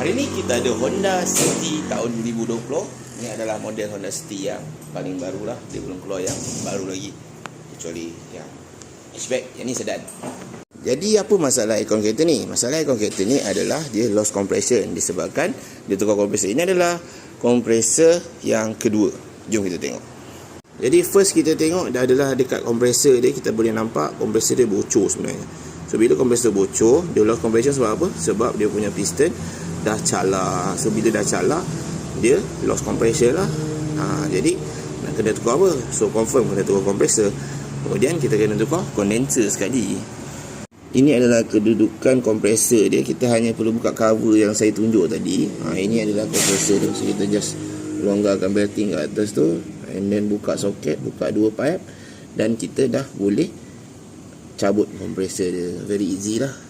Hari ni kita ada Honda City tahun 2020. Ini adalah model Honda City yang paling baru lah. Dia belum keluar yang baru lagi. Kecuali yang hatchback. Yang ni sedan. Jadi apa masalah aircon kereta ni? Masalah aircon kereta ni adalah dia lost compression disebabkan dia tukar kompresor. Ini adalah kompresor yang kedua. Jom kita tengok. Jadi first kita tengok dia adalah dekat kompresor dia kita boleh nampak kompresor dia bocor sebenarnya. So bila kompresor bocor, dia lost compression sebab apa? Sebab dia punya piston dah cala. So bila dah cala, dia lost compression lah. Ha, jadi nak kena tukar apa? So confirm kena tukar kompresor. Kemudian kita kena tukar condenser sekali. Ini adalah kedudukan kompresor dia. Kita hanya perlu buka cover yang saya tunjuk tadi. Ha, ini adalah kompresor dia. So kita just longgarkan belting kat atas tu. And then buka soket, buka dua pipe. Dan kita dah boleh cabut kompresor dia very easy lah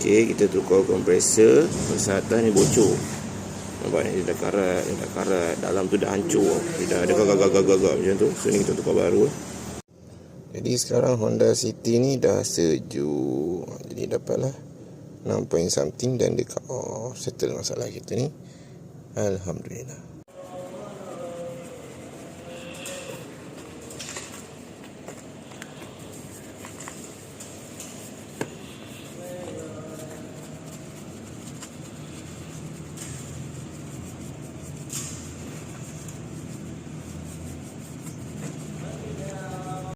Okay, kita tukar kompresor Pasal ni bocor. Nampak ni dia dah karat Dia dah karat. Dalam tu dah hancur. Dia dah ada gagak-gagak macam tu. So ni kita tukar baru. Jadi sekarang Honda City ni dah sejuk. Jadi dapatlah 6 point something dan dekat oh, settle masalah kita ni. Alhamdulillah